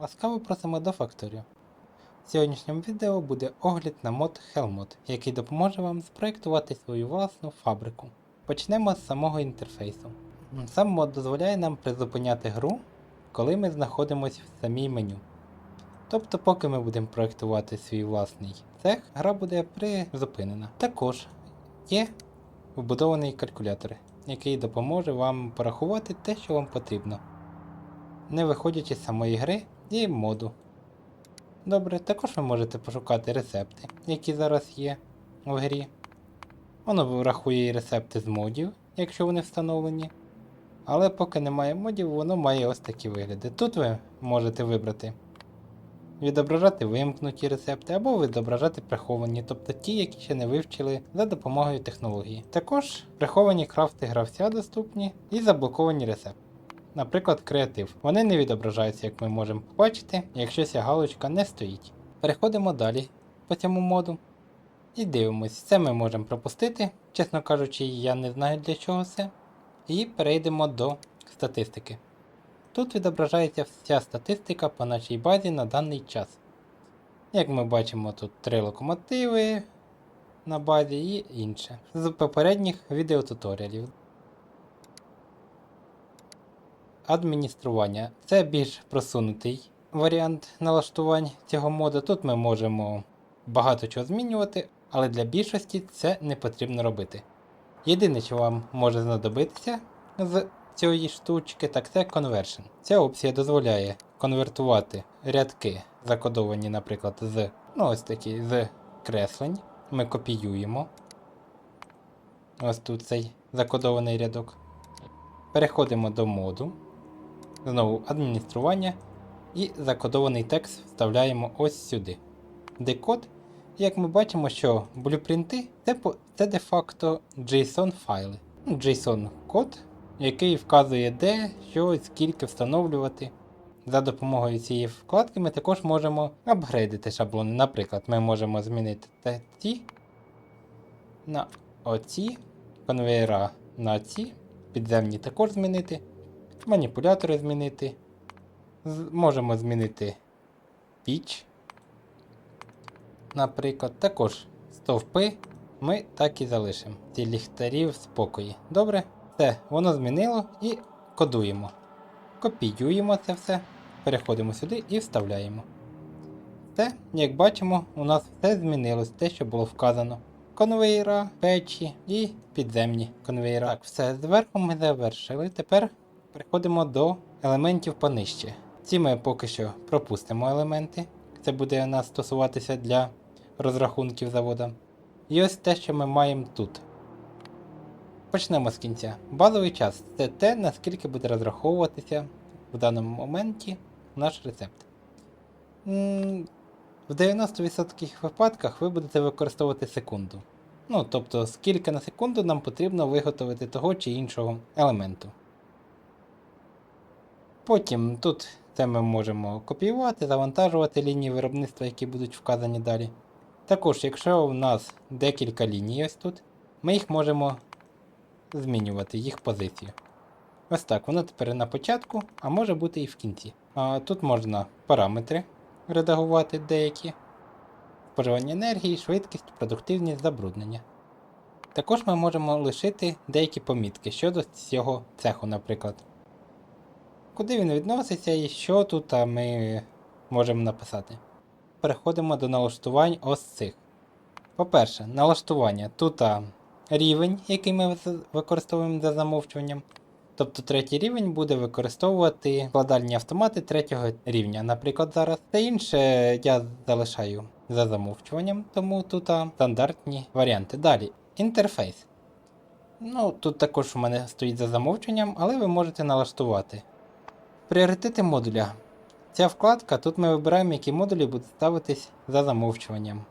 Ласкаво просимо до Factorio. В сьогоднішньому відео буде огляд на мод Hellmod, який допоможе вам спроєктувати свою власну фабрику. Почнемо з самого інтерфейсу. Сам мод дозволяє нам призупиняти гру, коли ми знаходимося в самій меню. Тобто, поки ми будемо проєктувати свій власний цех, гра буде призупинена. Також є вбудований калькулятор, який допоможе вам порахувати те, що вам потрібно не виходячи з самої гри і моду. Добре, також ви можете пошукати рецепти, які зараз є в грі. Воно врахує і рецепти з модів, якщо вони встановлені. Але поки немає модів, воно має ось такі вигляди. Тут ви можете вибрати відображати вимкнуті рецепти або відображати приховані, тобто ті, які ще не вивчили за допомогою технології. Також приховані крафти гравця доступні і заблоковані рецепти. Наприклад, креатив. Вони не відображаються, як ми можемо побачити, якщо ця галочка не стоїть. Переходимо далі по цьому моду. І дивимось, це ми можемо пропустити. Чесно кажучи, я не знаю для чого це. І перейдемо до статистики. Тут відображається вся статистика по нашій базі на даний час. Як ми бачимо, тут три локомотиви на базі і інше. З попередніх відеотуторіалів. Адміністрування. Це більш просунутий варіант налаштувань цього моду. Тут ми можемо багато чого змінювати, але для більшості це не потрібно робити. Єдине, що вам може знадобитися з цієї штучки, так це Conversion. Ця опція дозволяє конвертувати рядки, закодовані, наприклад, з ну ось такі з креслень. Ми копіюємо. Ось тут цей закодований рядок. Переходимо до моду. Знову адміністрування. І закодований текст вставляємо ось сюди. Декод. Як ми бачимо, що блюпринти це, це де-факто JSON файли. Ну, JSON код, який вказує де, що, скільки встановлювати. За допомогою цієї вкладки ми також можемо апгрейдити шаблони. Наприклад, ми можемо змінити ці на оці, конвейера на ці, підземні також змінити, маніпулятори змінити. З- Можемо змінити піч. Наприклад, також стовпи ми так і залишимо. Ці ліхтарі в спокої. Добре? Все, воно змінило і кодуємо. Копіюємо це все, переходимо сюди і вставляємо. Все, як бачимо, у нас все змінилось, те, що було вказано. Конвейера, печі і підземні конвейера. Так, все, зверху ми завершили. Тепер переходимо до елементів понижче. Ці ми поки що пропустимо елементи. Це буде у нас стосуватися для розрахунків завода. І ось те, що ми маємо тут. Почнемо з кінця. Базовий час це те, наскільки буде розраховуватися в даному моменті наш рецепт. В 90% випадках ви будете використовувати секунду. Ну, тобто, скільки на секунду нам потрібно виготовити того чи іншого елементу. Потім тут це ми можемо копіювати, завантажувати лінії виробництва, які будуть вказані далі. Також, якщо у нас декілька ліній ось тут, ми їх можемо змінювати, їх позицію. Ось так, воно тепер на початку, а може бути і в кінці. А тут можна параметри редагувати деякі, споживання енергії, швидкість, продуктивність, забруднення. Також ми можемо лишити деякі помітки щодо цього цеху, наприклад. Куди він відноситься і що тут ми можемо написати. Переходимо до налаштувань ось цих. По-перше, налаштування. Тут рівень, який ми використовуємо за замовчуванням. Тобто третій рівень буде використовувати складальні автомати третього рівня. Наприклад, зараз. Та інше я залишаю за замовчуванням, тому тут стандартні варіанти. Далі, інтерфейс. Ну, тут також у мене стоїть за замовчуванням, але ви можете налаштувати. Пріоритети модуля. Ця вкладка, тут ми вибираємо, які модулі будуть ставитись за замовчуванням.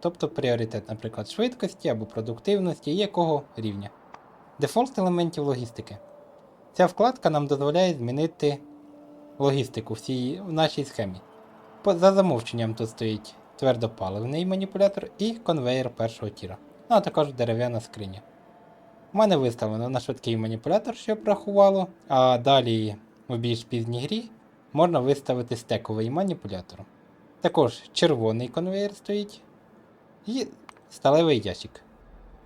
Тобто пріоритет, наприклад, швидкості або продуктивності якого рівня. Дефолт елементів логістики. Ця вкладка нам дозволяє змінити логістику в, в нашій схемі. За замовченням тут стоїть твердопаливний маніпулятор і конвейер першого тіра, ну а також дерев'яна скриня. У мене виставлено на швидкий маніпулятор, щоб рахувало, а далі в більш пізній грі можна виставити стековий маніпулятор. Також червоний конвейер стоїть і сталевий ящик.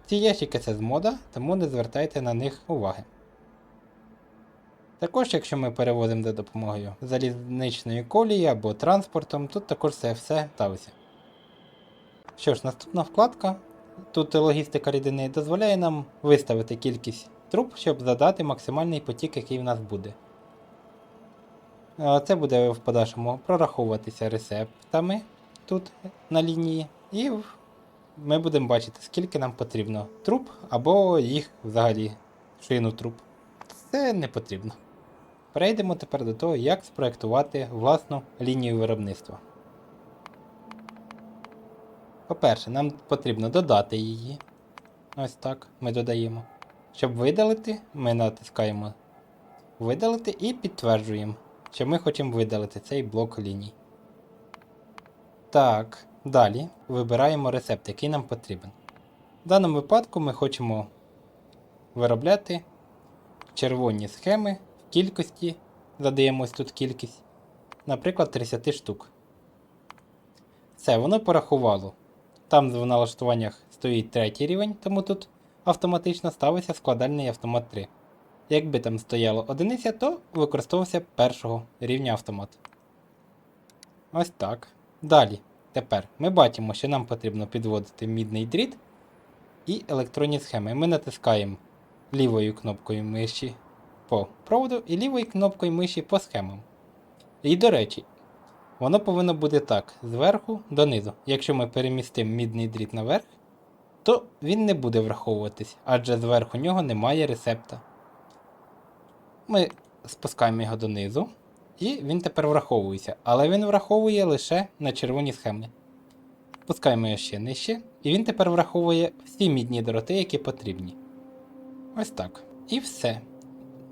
Ці ящики це з мода, тому не звертайте на них уваги. Також, якщо ми перевозимо за допомогою залізничної колії або транспортом, тут також це все ставиться. Що ж, наступна вкладка. Тут логістика рідини дозволяє нам виставити кількість труб, щоб задати максимальний потік, який в нас буде. Це буде в подальшому прораховуватися рецептами тут на лінії, і ми будемо бачити, скільки нам потрібно труб, або їх взагалі шину труб. Це не потрібно. Перейдемо тепер до того, як спроектувати власну лінію виробництва. По-перше, нам потрібно додати її. Ось так ми додаємо. Щоб видалити, ми натискаємо видалити і підтверджуємо, що ми хочемо видалити цей блок ліній. Так, далі вибираємо рецепт, який нам потрібен. В даному випадку ми хочемо виробляти червоні схеми в кількості, задаємо тут кількість, наприклад, 30 штук. Все, воно порахувало. Там в налаштуваннях стоїть третій рівень, тому тут автоматично ставиться складальний автомат 3. Якби там стояло одиниця, то використовувався першого рівня автомат. Ось так. Далі. Тепер ми бачимо, що нам потрібно підводити мідний дріт і електронні схеми. Ми натискаємо лівою кнопкою миші по проводу і лівою кнопкою миші по схемам. І до речі, воно повинно бути так: зверху донизу. Якщо ми перемістимо мідний дріт наверх, то він не буде враховуватись, адже зверху нього немає рецепта. Ми спускаємо його донизу, і він тепер враховується, але він враховує лише на червоні схеми. Спускаємо його ще нижче, і він тепер враховує всі мідні дроти, які потрібні. Ось так. І все.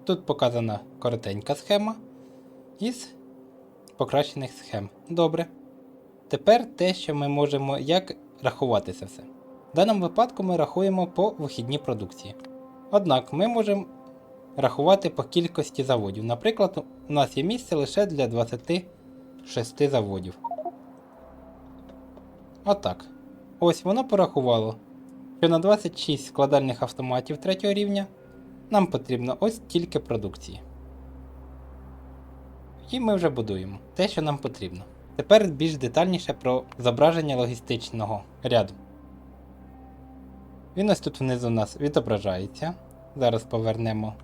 Тут показана коротенька схема із покращених схем. Добре. Тепер те, що ми можемо як рахувати це все. В даному випадку ми рахуємо по вихідній продукції. Однак ми можемо рахувати по кількості заводів. Наприклад, у нас є місце лише для 26 заводів. Отак. Ось воно порахувало, що на 26 складальних автоматів третього рівня нам потрібно ось тільки продукції. І ми вже будуємо те, що нам потрібно. Тепер більш детальніше про зображення логістичного ряду. Він ось тут внизу у нас відображається. Зараз повернемо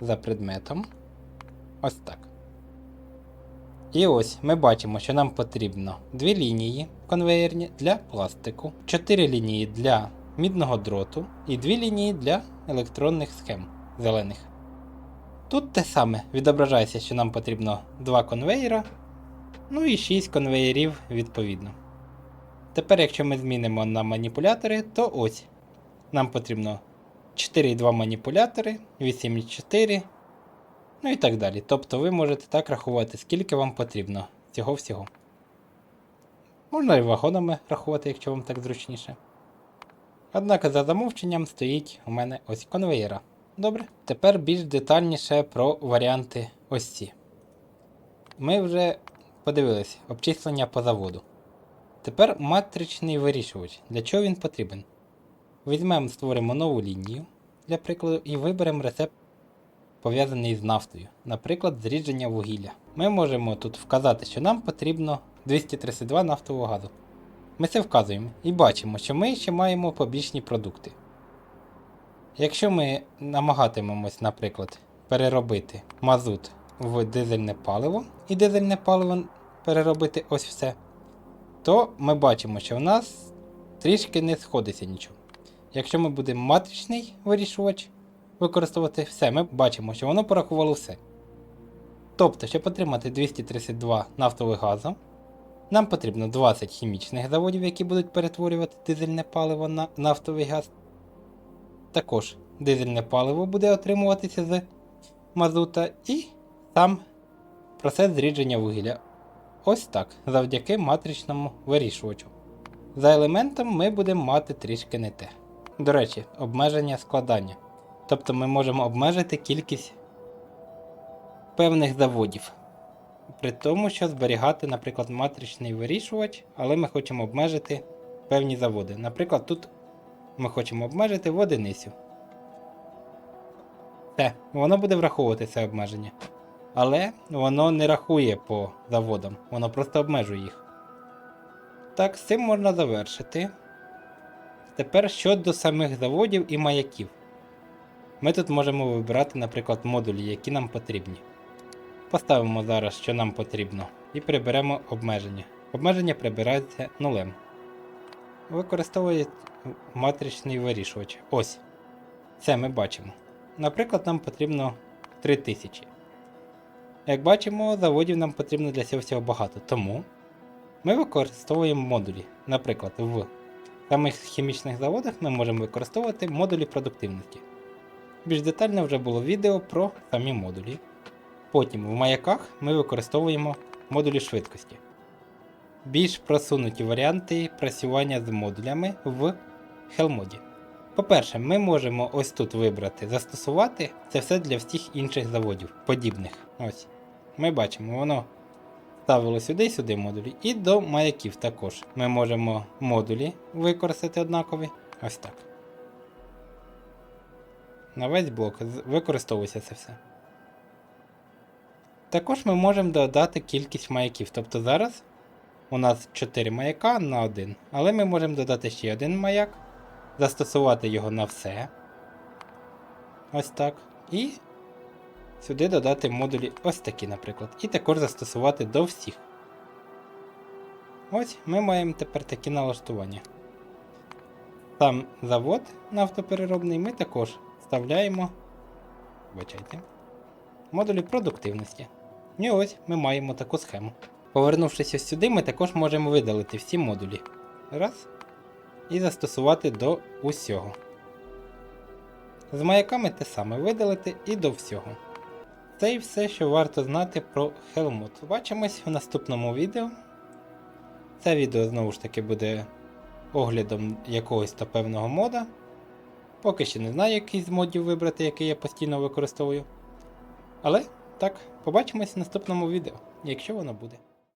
за предметом. Ось так. І ось ми бачимо, що нам потрібно дві лінії конвеєрні для пластику, чотири лінії для мідного дроту і дві лінії для електронних схем зелених. Тут те саме відображається, що нам потрібно два конвеєра, ну і 6 конвеєрів відповідно. Тепер, якщо ми змінимо на маніпулятори, то ось нам потрібно 4,2 маніпулятори, 8,4, ну і так далі. Тобто ви можете так рахувати, скільки вам потрібно цього всього. Можна і вагонами рахувати, якщо вам так зручніше. Однак за замовченням стоїть у мене ось конвеєра. Добре. Тепер більш детальніше про варіанти ось ці. Ми вже подивилися обчислення по заводу. Тепер матричний вирішувач. Для чого він потрібен? Візьмемо, створимо нову лінію для прикладу і виберемо рецепт, пов'язаний з нафтою, наприклад, зрідження вугілля. Ми можемо тут вказати, що нам потрібно 232 нафтового газу. Ми це вказуємо і бачимо, що ми ще маємо побічні продукти. Якщо ми намагатимемось, наприклад, переробити мазут в дизельне паливо і дизельне паливо переробити ось все, то ми бачимо, що в нас трішки не сходиться нічого. Якщо ми будемо матричний вирішувач використовувати все, ми бачимо, що воно порахувало все. Тобто, щоб отримати 232 нафтових газу, нам потрібно 20 хімічних заводів, які будуть перетворювати дизельне паливо на нафтовий газ. Також дизельне паливо буде отримуватися з мазута і сам процес зрідження вугілля. Ось так, завдяки матричному вирішувачу. За елементом ми будемо мати трішки не те. До речі, обмеження складання. Тобто ми можемо обмежити кількість певних заводів. при тому, що зберігати, наприклад, матричний вирішувач, але ми хочемо обмежити певні заводи. Наприклад, тут ми хочемо обмежити в одиницю. Те, воно буде враховувати це обмеження. Але воно не рахує по заводам, воно просто обмежує їх. Так, з цим можна завершити. Тепер щодо самих заводів і маяків. Ми тут можемо вибирати, наприклад, модулі, які нам потрібні. Поставимо зараз, що нам потрібно, і приберемо обмеження. Обмеження прибирається нулем. Використовує матричний вирішувач. Ось. Це ми бачимо. Наприклад, нам потрібно 3000. Як бачимо, заводів нам потрібно для цього всього багато. Тому ми використовуємо модулі. Наприклад, в самих хімічних заводах ми можемо використовувати модулі продуктивності. Більш детально вже було відео про самі модулі. Потім в маяках ми використовуємо модулі швидкості. Більш просунуті варіанти працювання з модулями в Hellmod. По-перше, ми можемо ось тут вибрати застосувати це все для всіх інших заводів, подібних. Ось. Ми бачимо, воно ставило сюди сюди модулі. І до маяків також. Ми можемо модулі використати однакові. Ось так. На весь блок використовується це все. Також ми можемо додати кількість маяків. Тобто зараз у нас 4 маяка на 1. Але ми можемо додати ще один маяк, застосувати його на все. Ось так. І сюди додати модулі ось такі, наприклад. І також застосувати до всіх. Ось ми маємо тепер такі налаштування. Сам завод нафтопереробний ми також вставляємо. Вибачайте. Модулі продуктивності. І ось ми маємо таку схему. Повернувшись ось сюди, ми також можемо видалити всі модулі. Раз. І застосувати до усього. З маяками те саме видалити і до всього. Це і все, що варто знати про Хелмут. Бачимось в наступному відео. Це відео знову ж таки буде оглядом якогось та певного мода. Поки що не знаю, який з модів вибрати, який я постійно використовую. Але так, побачимось в наступному відео, якщо воно буде.